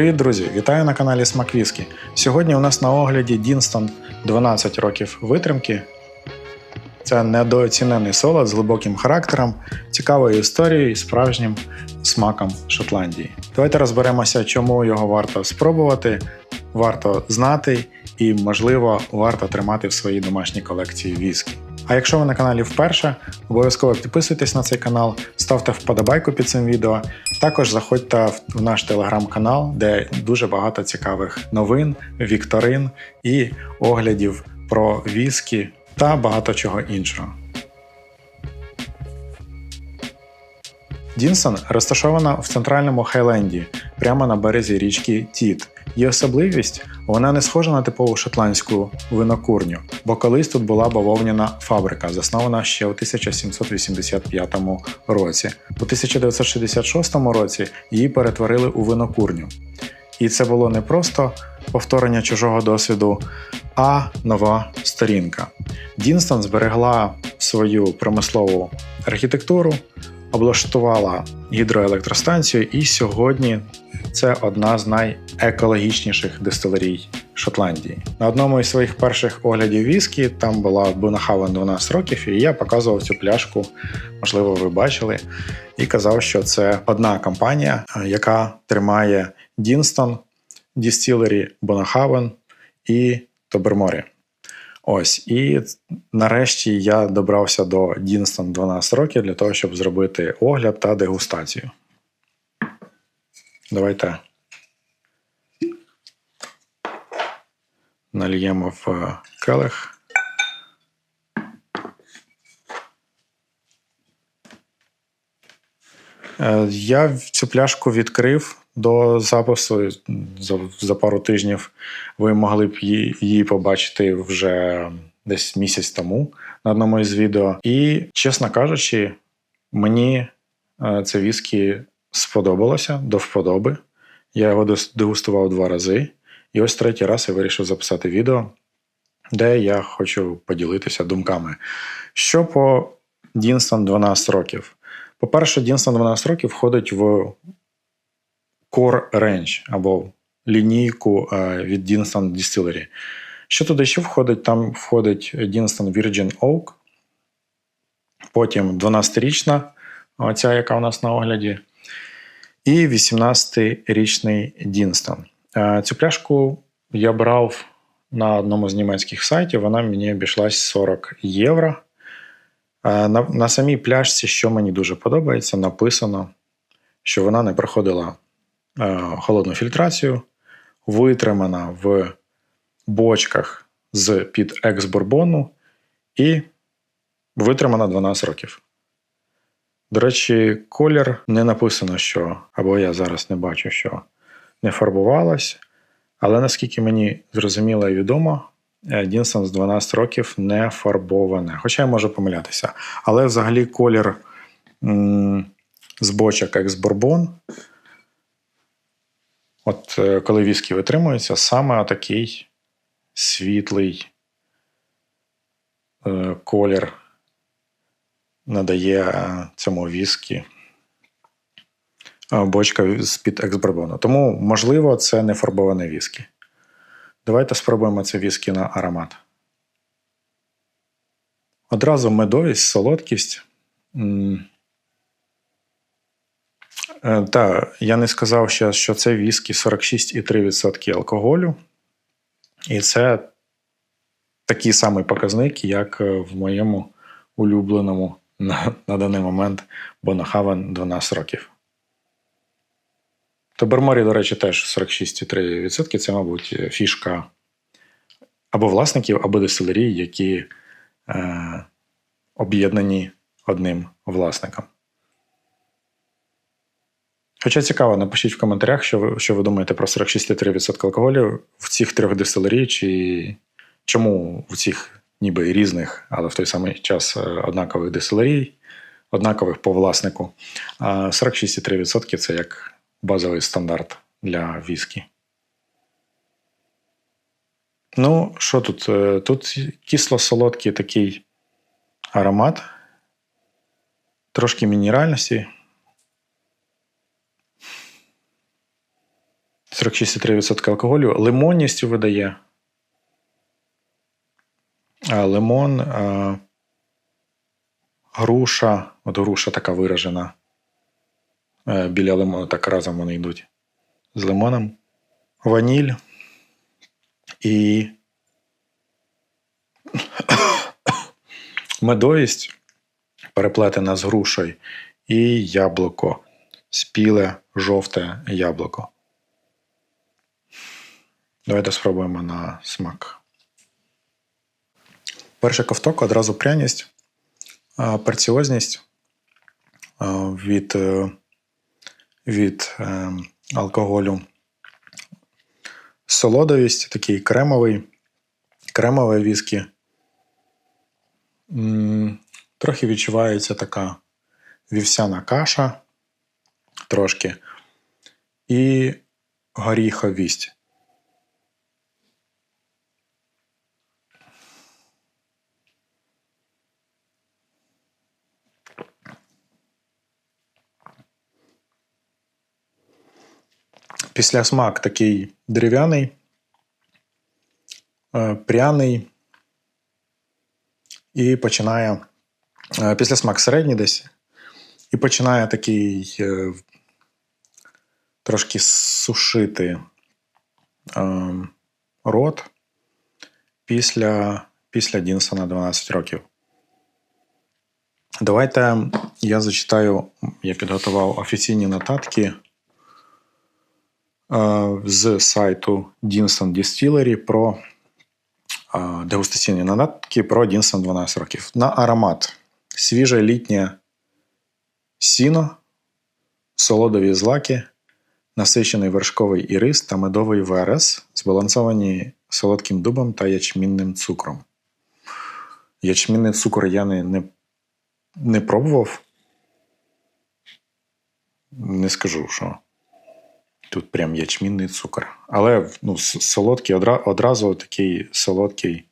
Привіт, друзі! Вітаю на каналі Смак Віскі. Сьогодні у нас на огляді Дінстон 12 років витримки. Це недооцінений солод з глибоким характером, цікавою історією і справжнім смаком Шотландії. Давайте розберемося, чому його варто спробувати, варто знати і, можливо, варто тримати в своїй домашній колекції віскі. А якщо ви на каналі вперше, обов'язково підписуйтесь на цей канал, ставте вподобайку під цим відео. Також заходьте в наш телеграм-канал, де дуже багато цікавих новин, вікторин і оглядів про віскі та багато чого іншого. Дінсон розташована в центральному Хайленді, прямо на березі річки Тіт. Її особливість вона не схожа на типову шотландську винокурню, бо колись тут була бавовняна фабрика, заснована ще у 1785 році. У 1966 році її перетворили у винокурню. І це було не просто повторення чужого досвіду, а нова сторінка. Дінстон зберегла свою промислову архітектуру, облаштувала гідроелектростанцію, і сьогодні це одна з найекологічніших дистилерій Шотландії. На одному із своїх перших оглядів віскі там була Бунахавен 12 років, і я показував цю пляшку, можливо, ви бачили, і казав, що це одна компанія, яка тримає Дінстон, Дістілері Бонахавен і Тоберморі. Ось, і нарешті я добрався до Дінстон 12 років для того, щоб зробити огляд та дегустацію. Давайте нальємо в келих. Е, Я цю пляшку відкрив до запису за, за пару тижнів. Ви могли б її, побачити вже десь місяць тому на одному із відео. І, чесно кажучи, мені е, це віскі сподобалося до вподоби. Я його дегустував два рази. І ось третій раз я вирішив записати відео, де я хочу поділитися думками. Що по Дінстон 12 років? По-перше, Дінстон 12 років входить в Core Range або лінійку від Dinston Distillery. Що туди ще входить? Там входить Dinston Virgin Oak, потім 12-річна, оця, яка у нас на огляді, і 18-річний Дінстон. Цю пляшку я брав на одному з німецьких сайтів, вона мені обійшлась 40 євро. На, на самій пляшці, що мені дуже подобається, написано, що вона не проходила холодну фільтрацію, витримана в бочках з під екс-бурбону і витримана 12 років. До речі, колір не написано, що, або я зараз не бачу, що не фарбувалась. Але наскільки мені зрозуміло і відомо, Дінсон з 12 років не фарбоване. Хоча я можу помилятися. Але взагалі колір м- з бочок екс-бурбон От е, коли віскі витримується, саме такий світлий е, колір надає е, цьому віскі бочка з-під ексбарбону. Тому, можливо, це не фарбоване віскі. Давайте спробуємо це віскі на аромат. Одразу медовість, солодкість. Е, так, я не сказав ще, що це віскі 46,3% алкоголю. І це такий самий показник, як е, в моєму улюбленому на, на даний момент Бонахавен 12 років. Тоберморі, до речі, теж 46,3%. Це, мабуть, фішка або власників, або дистилерій, які е, об'єднані одним власником. Хоча цікаво, напишіть в коментарях, що ви що ви думаєте про 46,3% алкоголю в цих трьох дистилерій, чи чому в цих ніби різних, але в той самий час е, однакових дистилерій, однакових по власнику. А 46,3% це як базовий стандарт для віскі. Ну, що тут? Е, тут кисло-солодкий такий аромат, трошки мінеральності. 46,3% алкоголю. Лимонністю видає. А, лимон, а, груша. От груша така виражена. Е, Біля лимону так разом вони йдуть. З лимоном. Ваніль. І медовість переплетена з грушею і яблуко. Спіле жовте яблуко. Давайте спробуємо на смак. Перший ковток одразу пряність, перціозність від, е, від е, алкоголю. Солодовість, такий кремовий, кремове віскі. Трохи відчувається така вівсяна каша, трошки, і горіховість. Після смак такий дерев'яний, е, пряний. І починає е, після смак середній десь, і починає такий е, трошки сушити рот після, після Дінсона 12 років. Давайте я зачитаю, я підготував офіційні нотатки з сайту Dinson Distillery про е, дегустаційні нотатки про Dinson 12 років. На аромат свіже літнє сіно, солодові злаки, насичений вершковий ірис та медовий верес, збалансовані солодким дубом та ячмінним цукром. Ячмінний цукор я не, не, не пробував. Не скажу, що тут прям ячмінний цукор. Але ну, солодкий, одра- одразу такий солодкий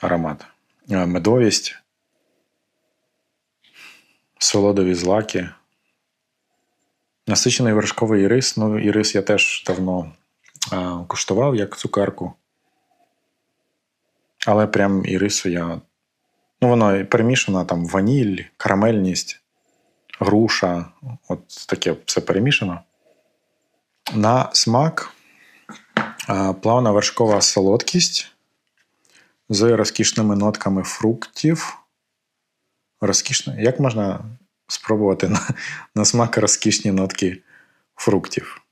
аромат. Медовість, солодові злаки. Насичений вершковий ірис. Ну, ірис я теж давно а, куштував як цукерку. Але прям ірису я. Ну, воно і перемішано там ваніль, карамельність, груша. От таке все перемішано. На смак плавна вершкова солодкість з розкішними нотками фруктів. Розкішно. Як можна спробувати на, на смак розкішні нотки фруктів?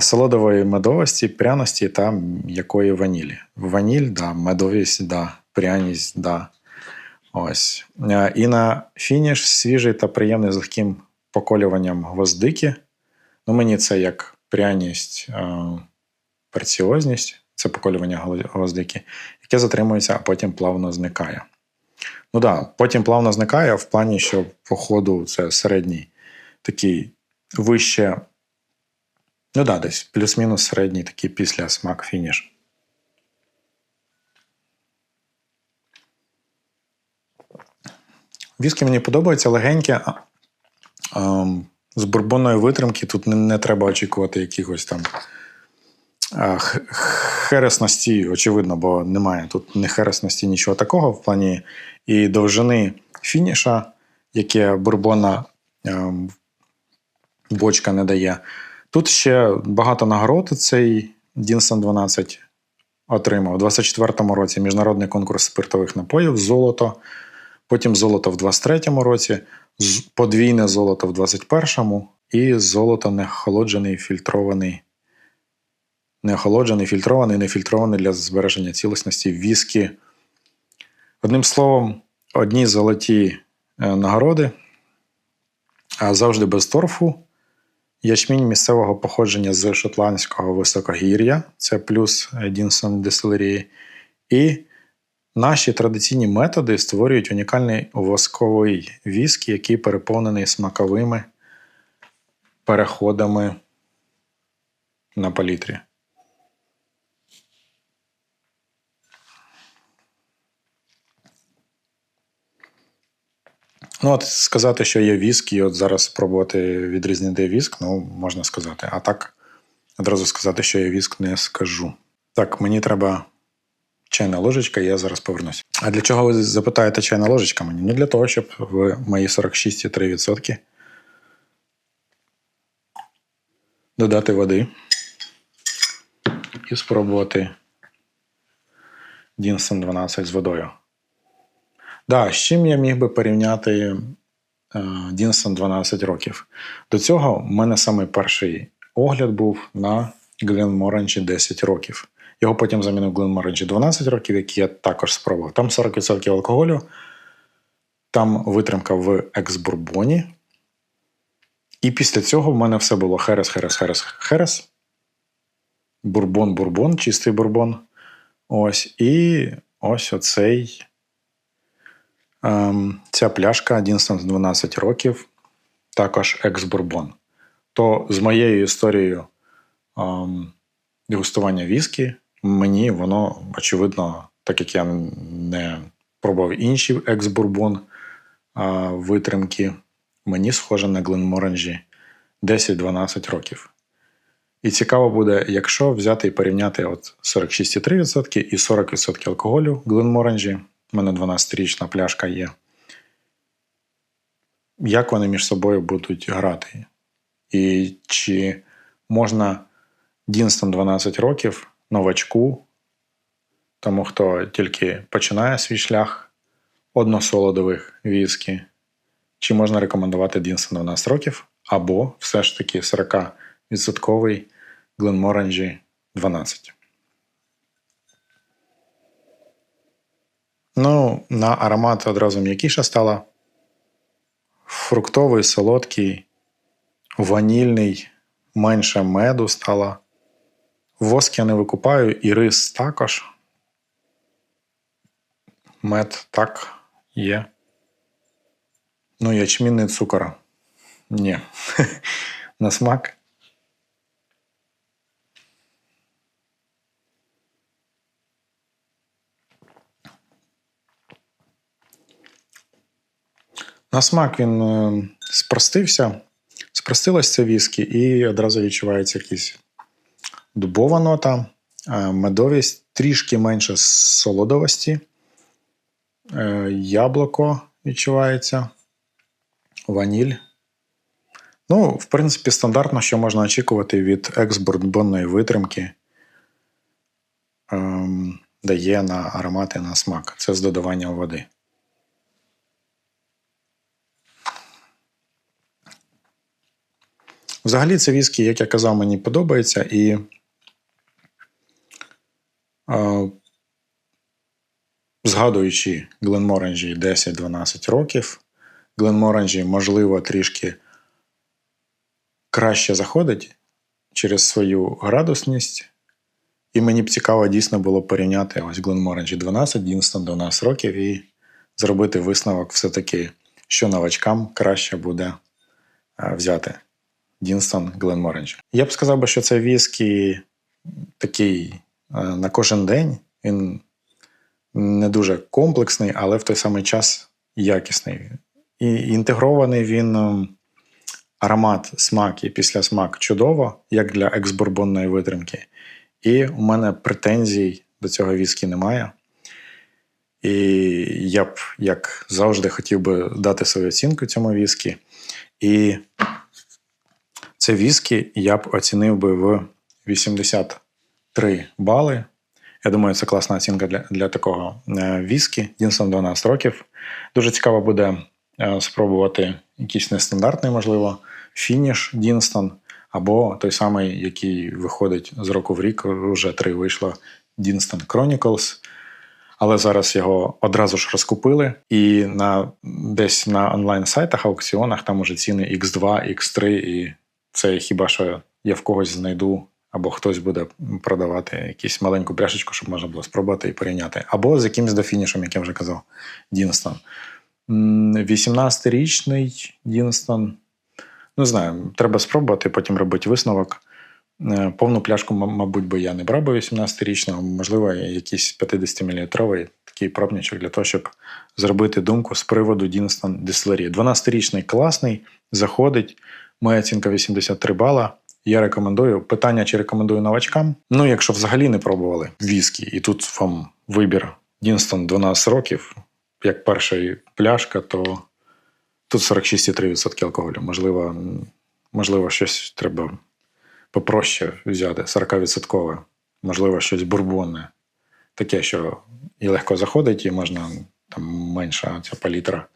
Солодової медовості, пряності та м'якої ванілі. Ваніль, да, медовість, да, пряність, да. Ось. І на фініш свіжий та приємний з легким поколюванням гвоздики. Ну, мені це як пряність, е, перціозність, це поколювання гво- гвоздики, яке затримується, а потім плавно зникає. Ну так, да, потім плавно зникає в плані, що по ходу це середній такий вище. Ну да, десь плюс-мінус середній такий після смак фініш. Віскі мені подобається легеньке. З бурбонної витримки тут не, не треба очікувати якихось там хересності, очевидно, бо немає тут ні хересності, нічого такого в плані і довжини фініша, яке бурбона ем, бочка не дає. Тут ще багато нагород цей Дінсон 12 отримав. У 24-му році міжнародний конкурс спиртових напоїв, золото. Потім золото в 23-му році, подвійне золото в 21-му і золото неохолоджений, фільтрований. Неохолоджений, фільтрований, нефільтрований для збереження цілісності віскі. Одним словом, одні золоті е, нагороди, а завжди без торфу. Ячмінь місцевого походження з шотландського високогір'я, це плюс Дінсон Distillery. І наші традиційні методи створюють унікальний восковий віскі, який переповнений смаковими переходами на палітрі. Ну, от сказати, що є віск, і от зараз спробувати відрізнити віск, ну, можна сказати. А так, одразу сказати, що я віск не скажу. Так, мені треба чайна ложечка, я зараз повернусь. А для чого ви запитаєте чайна ложечка мені? Не для того, щоб в мої 46,3% додати води і спробувати Дінсон 12 з водою. Да, з чим я міг би порівняти Дінсон 12 років? До цього в мене саме перший огляд був на Гленморанджі 10 років. Його потім замінив Гленморанджі 12 років, який я також спробував. Там 40% алкоголю, там витримка в екс-бурбоні. І після цього в мене все було херес, херес, херес, херес. Бурбон, бурбон, чистий бурбон. Ось. І ось оцей. Ем, ця пляшка Дінстон 12 років, також екс-бурбон. То з моєю історією ем, дегустування віскі, мені воно, очевидно, так як я не пробував інші екс-бурбон витримки, мені схоже на Гленморанджі 10-12 років. І цікаво буде, якщо взяти і порівняти от 46,3% і 40% алкоголю Гленморанджі, у мене 12-річна пляшка є. Як вони між собою будуть грати? І чи можна Дінстон 12 років новачку, тому хто тільки починає свій шлях односолодових віскі, чи можна рекомендувати Дінстон 12 років, або все ж таки 40% Гленморанджі 12. Ну, на аромат одразу м'якіша стала. Фруктовий, солодкий, ванільний, менше меду стала. Воск я не викупаю, і рис також. Мед так є. Ну, ячмінний цукор. Ні. На смак. На смак він е, спростився, спростилось це віскі, і одразу відчувається якийсь дубова нота, е, медовість, трішки менше солодовості, е, яблуко відчувається, ваніль. Ну, в принципі, стандартно, що можна очікувати від екс-бурбонної витримки, ем, дає на аромати на смак. Це з додаванням води. Взагалі, це віскі, як я казав, мені подобається і. Згадуючи Гленморанджі 10-12 років, Гленморанджі, можливо, трішки краще заходить через свою градусність. І мені б цікаво дійсно було порівняти ось Гленморанджі 12, Дінстон 12 років і зробити висновок все-таки, що новачкам краще буде взяти. Дінстон Гленморанджі. Я б сказав, що це віскі такий на кожен день. Він не дуже комплексний, але в той самий час якісний. І інтегрований він е, аромат, смак і післясмак чудово, як для ексбурбонної витримки. І у мене претензій до цього віскі немає. І я б, як завжди, хотів би дати свою оцінку цьому віскі. І це віскі я б оцінив би в 83 бали. Я думаю, це класна оцінка для для такого е, віскі. Дінсон 12 років. Дуже цікаво буде е, спробувати якийсь нестандартний, можливо, фініш Дінстон, або той самий, який виходить з року в рік, вже три вийшло Дінстон Chronicles. Але зараз його одразу ж розкупили, і на десь на онлайн-сайтах, аукціонах там уже ціни X2, X3 і це хіба що я в когось знайду, або хтось буде продавати якусь маленьку пляшечку, щоб можна було спробувати і порівняти. Або з якимось дофінішем, як я вже казав, Дінстон. 18-річний Дінстон. Не знаю, треба спробувати, потім робити висновок. Е, повну пляшку, мабуть, би я не брав би 18-річного, можливо, якийсь 50-мл такий пробничок для того, щоб зробити думку з приводу Дінстон Дислері. 12-річний класний, заходить, Моя оцінка 83 бала. Я рекомендую. Питання, чи рекомендую новачкам. Ну, якщо взагалі не пробували віскі, і тут вам вибір Дінстон 12 років, як перша пляшка, то тут 46,3% алкоголю. Можливо, можливо, щось треба попроще взяти, 40%. Можливо, щось бурбонне. Таке, що і легко заходить, і можна там менша ця палітра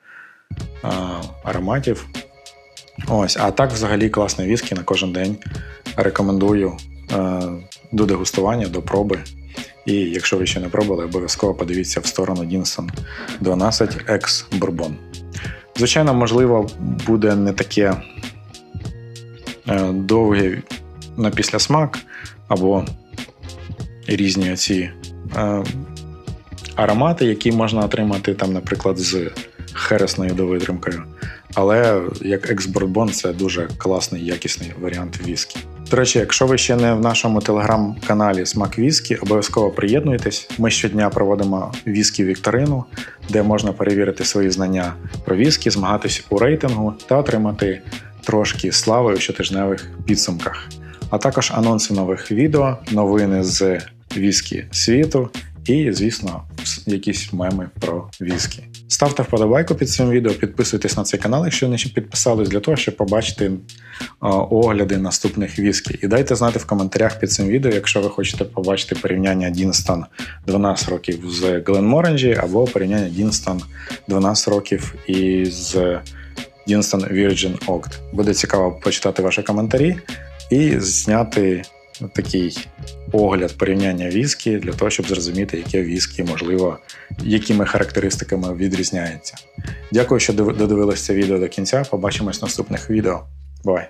а, ароматів. Ось, а так, взагалі, класний віскі на кожен день. Рекомендую е, до дегустування, до проби. І якщо ви ще не пробували, обов'язково подивіться в сторону Дінсон 12 X Bourbon. Звичайно, можливо, буде не таке е, довге на післясмак або різні оці е, аромати, які можна отримати, там, наприклад, з хересною довитримкою. Але як екс-бордбон це дуже класний, якісний варіант віскі. До речі, якщо ви ще не в нашому телеграм-каналі Смак Віскі, обов'язково приєднуйтесь. Ми щодня проводимо віскі вікторину, де можна перевірити свої знання про віскі, змагатися у рейтингу та отримати трошки слави у щотижневих підсумках. А також анонси нових відео, новини з віскі світу і, звісно, якісь меми про віскі. Ставте вподобайку під цим відео, підписуйтесь на цей канал, якщо не підписались, для того, щоб побачити огляди наступних віскі. І дайте знати в коментарях під цим відео, якщо ви хочете побачити порівняння Дінстон 12 років з Гленморенджі або порівняння Дінстон 12 років із Дінстон Virgin Oak. Буде цікаво почитати ваші коментарі і зняти такий огляд порівняння віскі для того, щоб зрозуміти, яке віскі, можливо, якими характеристиками відрізняється. Дякую, що додивилися це відео до кінця. Побачимось в наступних відео. Бувай!